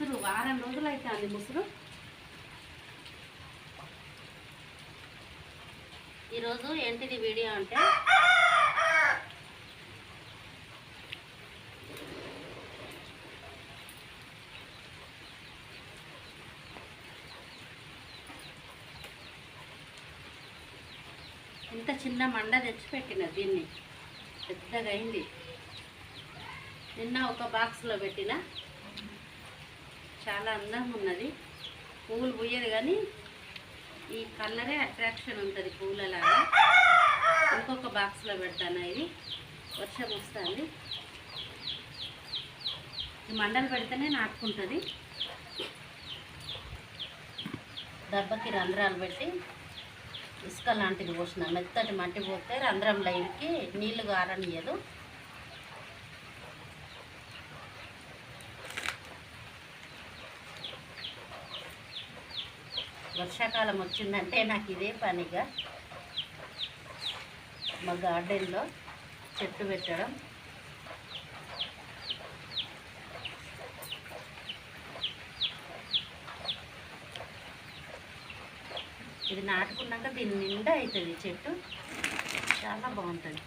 ముసురు వారం రోజులు అయితే ముసురు. ఈరోజు ఏంటిది వీడియో అంటే? ఇంత చిన్న మండ తెచ్చిపెట్టిన దీన్ని. పెద్దగా అయింది నిన్న ఒక బాక్స్లో పెట్టిన. చాలా అందంగా ఉన్నది. పువ్వులు పూయదు కానీ ఈ కలరే అట్రాక్షన్ ఉంటుంది పువ్వులలాగా. ఇంకొక బాక్స్లో పెడతాను ఇది? వర్షం వస్తుంది. ఈ మండలు పెడితేనే నాటుకుంటుంది. దెబ్బకి రంధ్రాలు పెట్టి ఇసుక లాంటిది పోసిన. మెత్తటి మట్టి పోతే రంధ్రంలో లైన్కి నీళ్ళు కారనియదు వర్షాకాలం వచ్చిందంటే నాకు ఇదే పనిగా. మా గార్డెన్లో చెట్టు పెట్టడం. ఇది నాటుకున్నాక దీని నిండా అవుతుంది చెట్టు. చాలా బాగుంటుంది.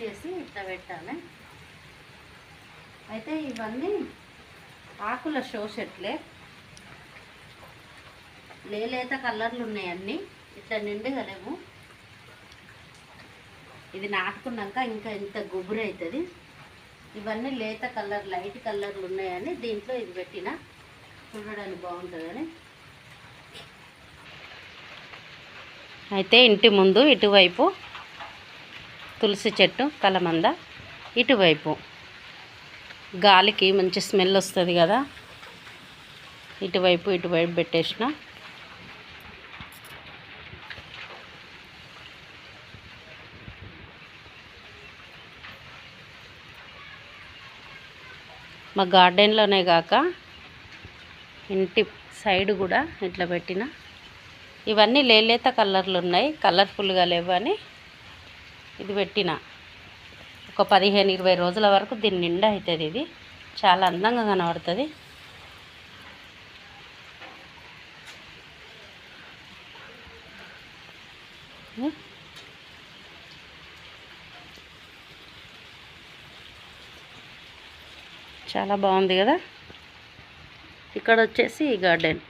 చేసి ఇట్లా పెట్టాలి అయితే ఇవన్నీ ఆకుల షో చెట్లే లేలేత కలర్లు ఉన్నాయి అన్నీ. ఇట్లా నిండుగా లేవు ఇది నాటుకున్నాక ఇంకా ఇంత గుబురు అవుతుంది ఇవన్నీ లేత కలర్ లైట్ కలర్లు ఉన్నాయని దీంట్లో ఇది పెట్టిన. చూడడానికి బాగుంటుందని. అయితే ఇంటి ముందు ఇటువైపు తులసి చెట్టు కలమంద. ఇటువైపు గాలికి మంచి స్మెల్ వస్తుంది కదా. ఇటువైపు ఇటువైపు పెట్టేసిన. మా గార్డెన్లోనే కాక ఇంటి సైడ్ కూడా ఇట్లా పెట్టిన. ఇవన్నీ లేలేత కలర్లు ఉన్నాయి. కలర్ఫుల్గా లేవని ఇది పెట్టిన. ఒక పదిహేను ఇరవై రోజుల వరకు దీని నిండా అవుతుంది ఇది. చాలా అందంగా కనబడుతుంది. చాలా బాగుంది కదా? ఇక్కడ వచ్చేసి ఈ గార్డెన్.